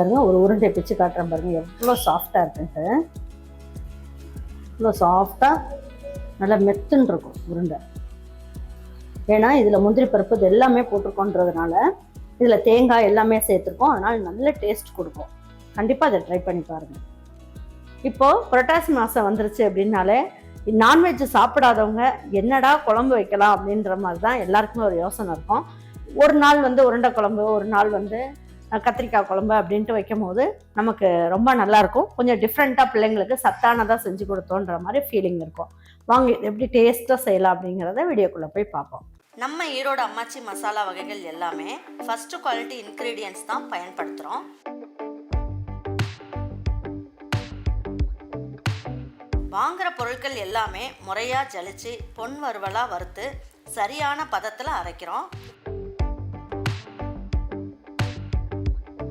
பாருங்க ஒரு உருண்டை பிச்சு காட்டுறேன் பாருங்க. எவ்வளோ சாஃப்டாக இருக்குன்ட்டு இவ்வளோ சாஃப்டாக நல்லா மெத்துன்னு இருக்கும் உருண்டை. ஏன்னா இதில் முந்திரி பருப்பு இது எல்லாமே போட்டிருக்கோன்றதுனால இதில் தேங்காய் எல்லாமே சேர்த்துருக்கோம். அதனால் நல்ல டேஸ்ட் கொடுக்கும். கண்டிப்பாக அதை ட்ரை பண்ணி பாருங்கள் இப்போது புரட்டாசி மாதம் வந்துருச்சு அப்படின்னாலே நான்வெஜ் சாப்பிடாதவங்க என்னடா குழம்பு வைக்கலாம் அப்படின்ற மாதிரி தான் எல்லாருக்குமே ஒரு யோசனை இருக்கும். ஒரு நாள் வந்து உருண்டை குழம்பு ஒரு நாள் வந்து கத்திரிக்காய் குழம்பு அப்படின்ட்டு வைக்கும் போது நமக்கு ரொம்ப நல்லாயிருக்கும். கொஞ்சம் டிஃப்ரெண்ட்டாக பிள்ளைங்களுக்கு சத்தானதாக செஞ்சு கொடுத்தோன்ற மாதிரி ஃபீலிங் இருக்கும். வாங்க எப்படி டேஸ்ட்டாக செய்யலாம் அப்படிங்கிறத வீடியோக்குள்ளே போய் பார்ப்போம். நம்ம ஈரோடு அம்மாச்சி மசாலா வகைகள் எல்லாமே ஃபஸ்ட்டு குவாலிட்டி இன்க்ரீடியன்ஸ் தான் பயன்படுத்துகிறோம் வாங்குகிற பொருட்கள் எல்லாமே முறையாக ஜலிச்சு பொன் வறுவலாக வறுத்து சரியான பதத்தில் அரைக்கிறோம்.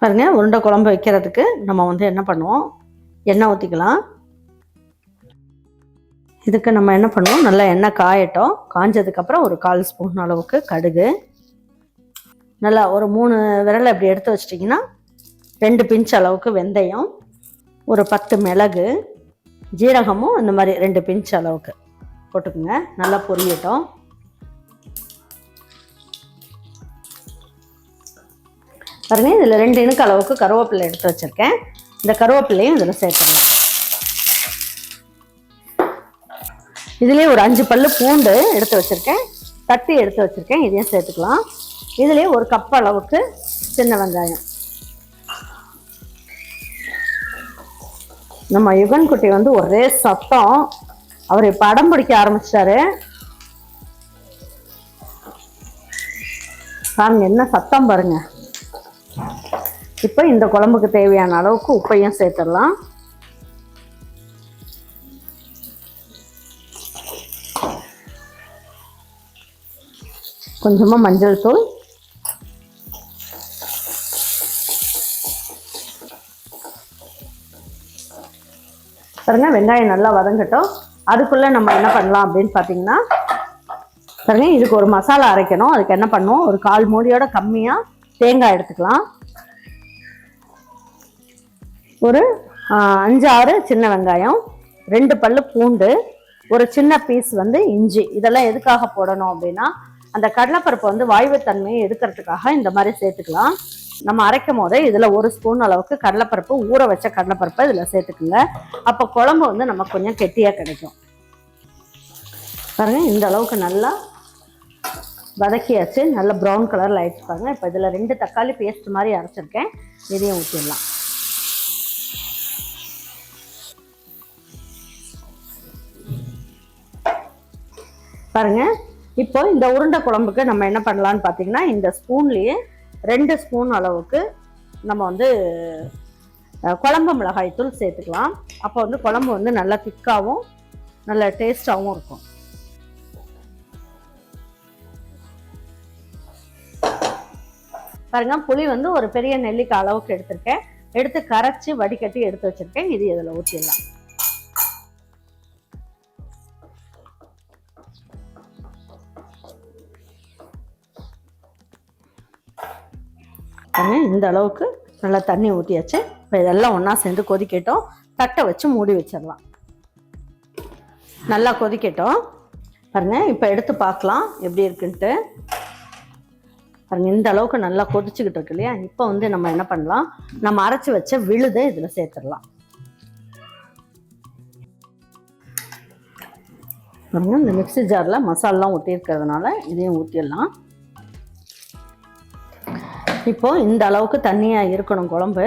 பாருங்கள் உருண்டை குழம்பு வைக்கிறதுக்கு நம்ம வந்து என்ன பண்ணுவோம்? எண்ணெய் ஊற்றிக்கலாம் இதுக்கு நம்ம என்ன பண்ணுவோம்? நல்லா எண்ணெய் காயட்டும். காஞ்சதுக்கப்புறம் ஒரு கால் ஸ்பூன் அளவுக்கு கடுகு. நல்லா ஒரு மூணு விரலை இப்படி எடுத்து வச்சிட்டிங்கன்னா ரெண்டு பிஞ்ச் அளவுக்கு வெந்தயம் ஒரு பத்து மிளகு ஜீரகமும் இந்த மாதிரி ரெண்டு பிஞ்ச் அளவுக்கு போட்டுக்கோங்க. நல்லா பொரியட்டும். பாருங்க இதில் ரெண்டு இணுக்கு அளவுக்கு கருவேப்பிலை எடுத்து வச்சுருக்கேன். இந்த கருவேப்பிலையும் இதில் சேர்த்துடலாம் இதுலேயே ஒரு அஞ்சு பல்லு பூண்டு எடுத்து வச்சுருக்கேன். தட்டி எடுத்து வச்சுருக்கேன் இதையும் சேர்த்துக்கலாம். இதுலேயே ஒரு கப் அளவுக்கு சின்ன வெங்காயம். நம்ம யுகன் குட்டி வந்து ஒரே சத்தம். அவர் இப்போ அடம் பிடிக்க ஆரம்பிச்சிட்டாரு. பாருங்க என்ன சத்தம் பாருங்கள் இப்போ இந்த குழம்புக்கு தேவையான அளவுக்கு உப்பையும் சேர்த்துடலாம். கொஞ்சமாக மஞ்சள் தூள். பாருங்க வெங்காயம் நல்லா வதங்கட்டும். அதுக்குள்ளே நம்ம என்ன பண்ணலாம் அப்படின்னு பார்த்தீங்கன்னா பாருங்க இதுக்கு ஒரு மசாலா அரைக்கணும். அதுக்கு என்ன பண்ணுவோம்? ஒரு கால் மூடியோட கம்மியாக தேங்காய் எடுத்துக்கலாம். ஒரு அஞ்சு ஆறு சின்ன வெங்காயம் ரெண்டு பல்லு பூண்டு ஒரு சின்ன பீஸ் வந்து இஞ்சி. இதெல்லாம் எதுக்காக போடணும் அப்படின்னா அந்த கடலைப்பருப்பு வந்து வாய்வுத்தன்மையை எடுக்கிறதுக்காக இந்த மாதிரி சேர்த்துக்கலாம். நம்ம அரைக்கும் போதே இதில் ஒரு ஸ்பூன் அளவுக்கு கடலைப்பருப்பு ஊற வச்ச கடலைப்பருப்பை இதில் சேர்த்துக்குங்க. அப்போ குழம்பு வந்து நமக்கு கொஞ்சம் கெட்டியாக கிடைக்கும். பாருங்க இந்த அளவுக்கு நல்லா வதக்கியாச்சு. நல்ல ப்ரௌன் கலரில் ஆயிடுச்சு பாருங்க. இப்போ இதில் ரெண்டு தக்காளி பேஸ்ட் மாதிரி அரைச்சிருக்கேன். இதையும் ஊற்றிடலாம் பாருங்கள் இப்போ இந்த உருண்டை குழம்புக்கு நம்ம என்ன பண்ணலான்னு பார்த்தீங்கன்னா இந்த ஸ்பூன்லேயே ரெண்டு ஸ்பூன் அளவுக்கு நம்ம வந்து குழம்பு மிளகாய் தூள் சேர்த்துக்கலாம். அப்போ வந்து குழம்பு வந்து நல்லா திக்காகவும் நல்ல டேஸ்டாகவும் இருக்கும். பாருங்க புளி வந்து ஒரு பெரிய நெல்லிக்காய் அளவுக்கு எடுத்திருக்கேன். எடுத்து கரைச்சி வடிகட்டி எடுத்து வச்சிருக்கேன். இது இதில் ஊற்றிடலாம் பாருங்க இந்த அளவுக்கு நல்லா தண்ணி ஊற்றியாச்சு இப்போ இதெல்லாம் ஒன்றா சேர்ந்து கொதிக்கட்டும். தட்டை வச்சு மூடி வச்சிடலாம். நல்லா கொதிக்கட்டும். பாருங்க இப்போ எடுத்து பார்க்கலாம். எப்படி இருக்குன்ட்டு. பாருங்க இந்த அளவுக்கு நல்லா கொதிச்சுக்கிட்டு இருக்கு இல்லையா? இப்போ வந்து நம்ம என்ன பண்ணலாம்? நம்ம அரைச்சி வச்ச விழுதை இதில் சேர்த்துடலாம். பாருங்க இந்த மிக்ஸி ஜாரில் மசாலாம் ஊற்றிருக்கிறதுனால இதையும் ஊற்றிடலாம் இப்போ இந்த அளவுக்கு தண்ணியாக இருக்கணும் குழம்பு.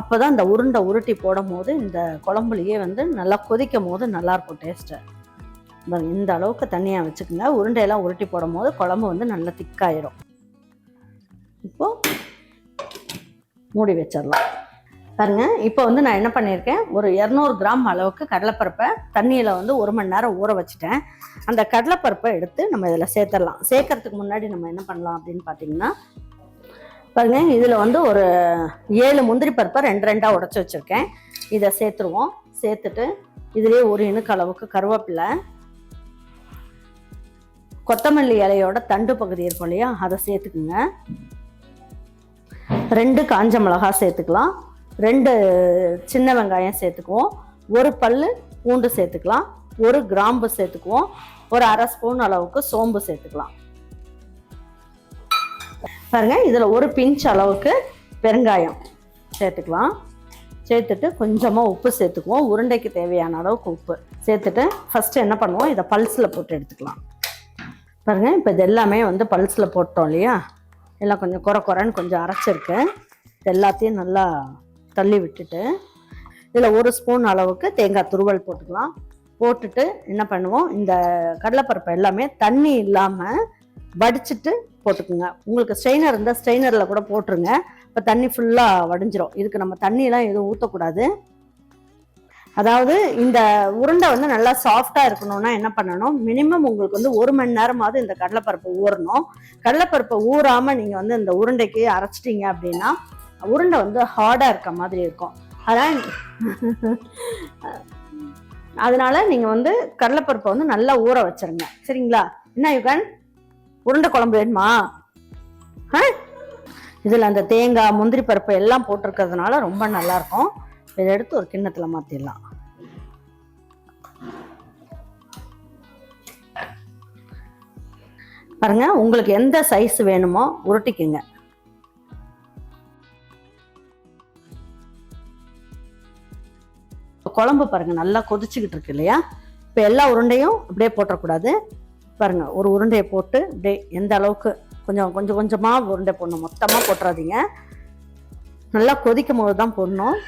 அப்போ தான் இந்த உருண்டை உருட்டி போடும் போது இந்த குழம்புலையே வந்து நல்லா கொதிக்கும் போது நல்லாயிருக்கும் டேஸ்ட்டு இந்த அளவுக்கு தண்ணியாக வச்சுக்கோங்க. உருண்டையெல்லாம் உருட்டி போடும் போது குழம்பு வந்து நல்லா திக்காயிடும் இப்போ மூடி வச்சிடலாம். பாருங்க இப்போ வந்து நான் என்ன பண்ணியிருக்கேன்? ஒரு இரநூறு கிராம் அளவுக்கு கடலைப்பருப்பை தண்ணியில் வந்து ஒரு மணி நேரம் ஊற வச்சுட்டேன். அந்த கடலைப்பருப்பை எடுத்து நம்ம இதில் சேர்த்துடலாம். சேர்க்கறதுக்கு முன்னாடி நம்ம என்ன பண்ணலாம் அப்படின்னு பார்த்தீங்கன்னா பாருங்க இதில் வந்து ஒரு ஏழு முந்திரி பருப்பை ரெண்டு ரெண்டாக உடச்சி வச்சுருக்கேன். இதை சேர்த்துருவோம். சேர்த்துட்டு இதுலேயே ஒரு இணுக்கு அளவுக்கு கருவேப்பிலை கொத்தமல்லி இலையோட தண்டு பகுதி இருக்கும் இல்லையா அதை சேர்த்துக்குங்க. ரெண்டு காஞ்ச மிளகா சேர்த்துக்கலாம். ரெண்டு சின்ன வெங்காயம் சேர்த்துக்குவோம். ஒரு பல் பூண்டு சேர்த்துக்கலாம். ஒரு கிராம்பு சேர்த்துக்குவோம். ஒரு அரை ஸ்பூன் அளவுக்கு சோம்பு சேர்த்துக்கலாம். பாருங்கள் இதில் ஒரு பிஞ்ச் அளவுக்கு பெருங்காயம் சேர்த்துக்கலாம். சேர்த்துட்டு கொஞ்சமாக உப்பு சேர்த்துக்குவோம். உருண்டைக்கு தேவையான அளவுக்கு உப்பு சேர்த்துட்டு ஃபஸ்ட்டு என்ன பண்ணுவோம் இதை பல்ஸில் போட்டு எடுத்துக்கலாம். பாருங்கள் இப்போ இது எல்லாமே வந்து பல்ஸில் போட்டோம் இல்லையா? எல்லாம் கொஞ்சம் குறை குறைன்னு கொஞ்சம் அரைச்சிருக்கு. இது எல்லாத்தையும் நல்லா தள்ளி விட்டுட்டு இதில் ஒரு ஸ்பூன் அளவுக்கு தேங்காய் துருவல் போட்டுக்கலாம். போட்டுட்டு என்ன பண்ணுவோம் இந்த கடலைப்பருப்பு எல்லாமே தண்ணி இல்லாமல் வடிச்சிட்டு போட்டுக்குங்க. உங்களுக்கு ஸ்ட்ரெயினர் இருந்தால் ஸ்ட்ரெயினரில் கூட போட்டுருங்க. இப்போ தண்ணி ஃபுல்லாக வடிஞ்சிரும். இதுக்கு நம்ம தண்ணியெலாம் எதுவும் ஊற்றக்கூடாது அதாவது இந்த உருண்டை வந்து நல்லா சாஃப்டாக இருக்கணும்னா என்ன பண்ணணும்? மினிமம் உங்களுக்கு வந்து ஒரு மணி நேரமாவது இந்த கடலைப்பருப்பை ஊறணும். கடலைப்பருப்பை ஊறாமல் நீங்கள் வந்து இந்த உருண்டைக்கு அரைச்சிட்டீங்க அப்படின்னா உருண்டை வந்து ஹார்டாக இருக்க மாதிரி இருக்கும். அதான் அதனால நீங்கள் வந்து கடலைப்பருப்பை வந்து நல்லா ஊற வச்சிருங்க. சரிங்களா? என்ன யுகன் உருண்டை குழம்பு வேணுமா? இதில் அந்த தேங்காய் முந்திரி பருப்பு எல்லாம் போட்டிருக்கிறதுனால ரொம்ப நல்லா இருக்கும். இதை எடுத்து ஒரு கிண்ணத்தில் மாற்றிடலாம் பாருங்க உங்களுக்கு எந்த சைஸ் வேணுமோ உருட்டிக்குங்க. குழம்பு பாருங்க நல்லா கொதிச்சுக்கிட்டு இருக்கு இல்லையா? இப்போ எல்லா உருண்டையும் அப்படியே போட்டக்கூடாது பாருங்கள் ஒரு உருண்டையை போட்டு அப்படியே எந்த அளவுக்கு கொஞ்சம் கொஞ்சம் கொஞ்சமாக உருண்டை போடணும். மொத்தமாக போட்டுறாதீங்க. நல்லா கொதிக்கும் போது தான் போடணும்.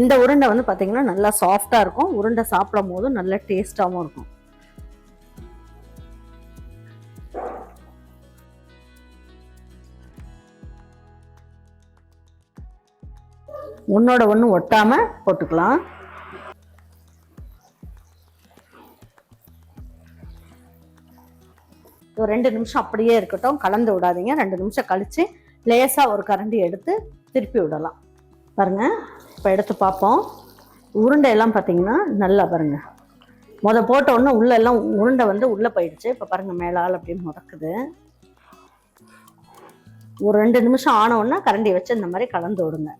இந்த உருண்டை வந்து பார்த்தீங்கன்னா நல்லா சாஃப்டாக இருக்கும். உருண்டை சாப்பிடும் போதும் நல்ல டேஸ்டாகவும் இருக்கும். உன்னோட ஒன்று ஒட்டாமல் போட்டுக்கலாம். ஒரு ரெண்டு நிமிஷம் அப்படியே இருக்கட்டும். கலந்து விடாதீங்க. ரெண்டு நிமிஷம் கழித்து லேசாக ஒரு கரண்டி எடுத்து திருப்பி விடலாம். பாருங்கள் இப்போ எடுத்து பார்ப்போம். உருண்டை எல்லாம் பார்த்தீங்கன்னா நல்லா பாருங்க. முத போட்ட உடனே உள்ள எல்லாம் உருண்டை வந்து உள்ளே போயிடுச்சு. இப்போ பாருங்கள் மேலால் அப்படியே முதக்குது ஒரு ரெண்டு நிமிஷம் ஆனவுடனே கரண்டி வச்சு இந்த மாதிரி கலந்து விடுங்க.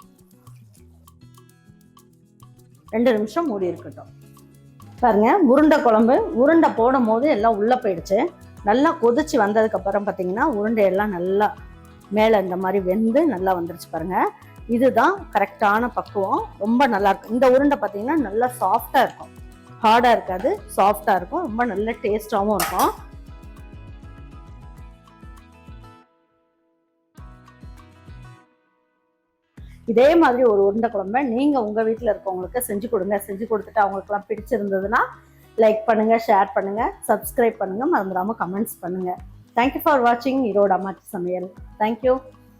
ரெண்டு நிமிஷம் மூடி இருக்கட்டும். பாருங்க உருண்டை குழம்பு உருண்டை போடும் போது எல்லாம் உள்ளே போயிடுச்சு. நல்லா கொதிச்சு வந்ததுக்கப்புறம் பார்த்தீங்கன்னா உருண்டையெல்லாம் நல்லா மேலே இந்த மாதிரி வெந்து நல்லா வந்துருச்சு பாருங்க. இதுதான் கரெக்டான பக்குவம். ரொம்ப நல்லா இருக்கும். இந்த உருண்டை பார்த்தீங்கன்னா நல்லா சாஃப்டாக இருக்கும். ஹார்டாக இருக்காது சாஃப்டாக இருக்கும். ரொம்ப நல்ல டேஸ்டாகவும் இருக்கும். இதே மாதிரி ஒரு உருண்டை குழம்பை நீங்கள் உங்கள் வீட்டில் இருக்கவங்களுக்கு செஞ்சு கொடுங்க. செஞ்சு கொடுத்துட்டு அவங்களுக்குலாம் பிடிச்சிருந்ததுன்னா லைக் பண்ணுங்கள் ஷேர் பண்ணுங்கள் சப்ஸ்கிரைப் பண்ணுங்கள் மறந்துடாமல் கமெண்ட்ஸ் பண்ணுங்கள் தேங்க்யூ ஃபார் வாட்சிங் ஈரோடு அம்மாச்சி சமையல். தேங்க்யூ